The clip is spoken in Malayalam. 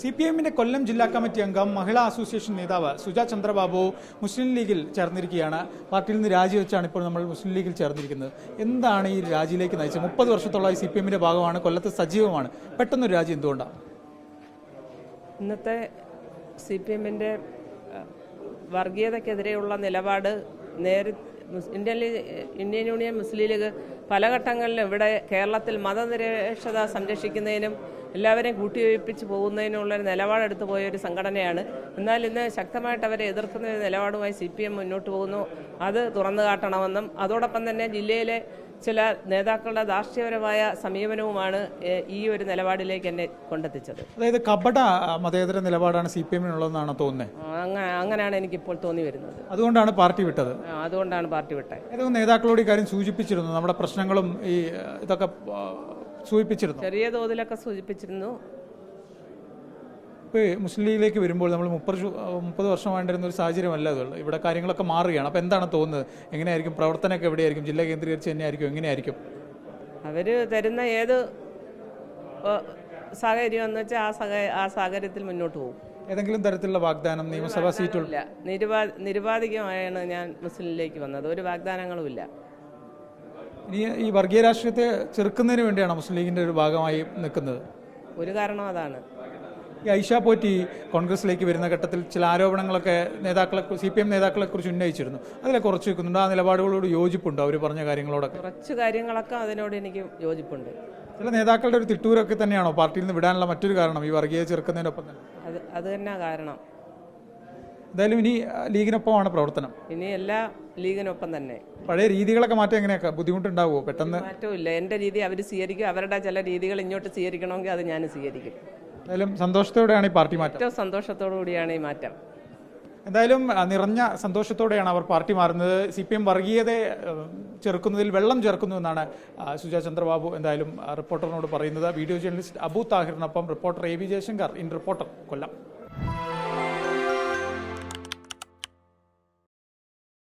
സി പി എമ്മിന്റെ കൊല്ലം ജില്ലാ കമ്മിറ്റി അംഗം മഹിളാ അസോസിയേഷൻ നേതാവ് സുജ ചന്ദ്രബാബു മുസ്ലിം ലീഗിൽ ചേർന്നിരിക്കുകയാണ്. പാർട്ടിയിൽ നിന്ന് രാജിവെച്ചാണ് ഇപ്പോൾ നമ്മൾ മുസ്ലിം ലീഗിൽ ചേർന്നിരിക്കുന്നത്. എന്താണ് ഈ രാജിയിലേക്ക് നയിച്ചത്? മുപ്പത് വർഷത്തോളമായി സി പി എമ്മിന്റെ ഭാഗമാണ് കൊല്ലത്ത് സജീവമാണ്. പെട്ടെന്നൊരു രാജി എന്തുകൊണ്ടാണ് ഇന്നത്തെ സി പി എമ്മിന്റെ വർഗീയതക്കെതിരെയുള്ള നിലപാട് Indian Indian Union Muslim League പല ഘട്ടങ്ങളിലും ഇവിടെ കേരളത്തിൽ മതനിരപേക്ഷത സംരക്ഷിക്കുന്നതിനും എല്ലാവരെയും കൂട്ടിയോജിപ്പിച്ച് പോകുന്നതിനുള്ള ഒരു നിലപാടെടുത്ത് പോയ ഒരു സംഘടനയാണ്. എന്നാൽ ഇന്ന് ശക്തമായിട്ട് അവരെ എതിർക്കുന്ന ഒരു നിലപാടുമായി സി പി എം മുന്നോട്ട് പോകുന്നു. അത് തുറന്നു കാട്ടണമെന്നും അതോടൊപ്പം തന്നെ ജില്ലയിലെ ചില നേതാക്കളുടെ ദാർഷ്ട്യപരമായ സമീപനവുമാണ് ഈ ഒരു നിലപാടിലേക്ക് എന്നെ കൊണ്ടെത്തിച്ചത്. അതായത് കപട മതേതര നിലപാടാണ് സി പി എമ്മിനുള്ളതെന്നാണ് തോന്നുന്നത് അങ്ങനെയാണ് എനിക്ക് ഇപ്പോൾ തോന്നി വരുന്നത്. അതുകൊണ്ടാണ് പാർട്ടി വിട്ടത്? അതുകൊണ്ടാണ് പാർട്ടി വിട്ടത്. ഏതൊക്കെ നേതാക്കളോട് ഈ കാര്യം സൂചിപ്പിച്ചിരുന്നു? നമ്മുടെ പ്രശ്നങ്ങളും ഈ ഇതൊക്കെ സൂചിപ്പിച്ചിരുന്നു. ചെറിയ തോതിലൊക്കെ സൂചിപ്പിച്ചിരുന്നു. ഇപ്പോൾ മുസ്ലിം ലീഗിലേക്ക് വരുമ്പോൾ നമ്മൾ മുപ്പത് മുപ്പത് വർഷം വേണ്ടിരുന്ന ഒരു സാഹചര്യമല്ല അതുള്ളൂ ഇവിടെ കാര്യങ്ങളൊക്കെ മാറുകയാണ്. അപ്പോൾ എന്താണ് തോന്നുന്നത്? എങ്ങനെയായിരിക്കും? പ്രവർത്തനമൊക്കെ എവിടെയായിരിക്കും? ജില്ല കേന്ദ്രീകരിച്ച് തന്നെയായിരിക്കും? എങ്ങനെയായിരിക്കും? അവർ തരുന്ന ഏത് സാഹചര്യം എന്ന് വെച്ചാൽ ആ സഹ ആ സാഹചര്യത്തിൽ മുന്നോട്ട് പോകും. ഏതെങ്കിലും തരത്തിലുള്ള വാഗ്ദാനം നിയമസഭാ സീറ്റുകളില്ല നിരുപാ നിരുപാധികമായാണ് ഞാൻ മുസ്ലിം ലീഗിലേക്ക് വന്നത്. ഒരു വാഗ്ദാനങ്ങളും ഇല്ല ഇനി ഈ വർഗീയ രാഷ്ട്രീയത്തെ ചെറുക്കുന്നതിന് വേണ്ടിയാണ് മുസ്ലിം ലീഗിന്റെ ഒരു ഭാഗമായി നിൽക്കുന്നത്? ഒരു കാരണം അതാണ്. ഈ ഐഷ പോറ്റി കോൺഗ്രസിലേക്ക് വരുന്ന ഘട്ടത്തിൽ ചില ആരോപണങ്ങളൊക്കെ നേതാക്കളെ സി പി എം നേതാക്കളെ കുറിച്ച് ഉന്നയിച്ചിരുന്നു. അതിലെ കുറച്ച് വെക്കുന്നുണ്ട് ആ നിലപാടുകളോട് യോജിപ്പുണ്ട്? അവർ പറഞ്ഞ കാര്യങ്ങളോടൊക്കെ? കുറച്ച് കാര്യങ്ങളൊക്കെ അതിനോട് എനിക്ക് യോജിപ്പുണ്ട്. ചില നേതാക്കളുടെ ഒരു തിട്ടൂരൊക്കെ തന്നെയാണോ? പാർട്ടിയിൽ നിന്ന് വിടാനുള്ള മറ്റൊരു കാരണം ഈ വർഗീയ ചെറുക്കുന്നതിനൊപ്പം തന്നെ. അത് അത് തന്നെ കാരണം. എന്തായാലും ഇനി ലീഗിനൊപ്പം ലീഗിനൊപ്പമാണ് പ്രവർത്തനം. ഇനി എല്ലാ ലീഗിനൊപ്പം തന്നെ. പഴയ രീതികളൊക്കെ മാറ്റം എങ്ങനെയൊക്കെ ബുദ്ധിമുട്ടുണ്ടാവുമോ പെട്ടെന്ന് മാറ്റമില്ല എന്റെ രീതി അവർ സ്വീകരിക്കും. അവരുടെ ചില രീതികൾ ഇങ്ങോട്ട് സ്വീകരിക്കണമെങ്കിൽ അത് ഞാൻ സ്വീകരിക്കും. എന്തായാലും സന്തോഷത്തോടെയാണ് ഈ പാർട്ടി മാറ്റം. ഏറ്റവും സന്തോഷത്തോടു കൂടിയാണ് ഈ മാറ്റം. എന്തായാലും നിറഞ്ഞ സന്തോഷത്തോടെയാണ് അവർ പാർട്ടി മാറുന്നത്. സി പി എം വർഗീയതയെ ചെറുക്കുന്നതിൽ വെള്ളം ചേർക്കുന്നു എന്നാണ് സുജാ ചന്ദ്രബാബു എന്തായാലും റിപ്പോർട്ടറിനോട് പറയുന്നത്. Video journalist Abu താഹിറിനൊപ്പം reporter A V Jayashankar in reporter Kollam.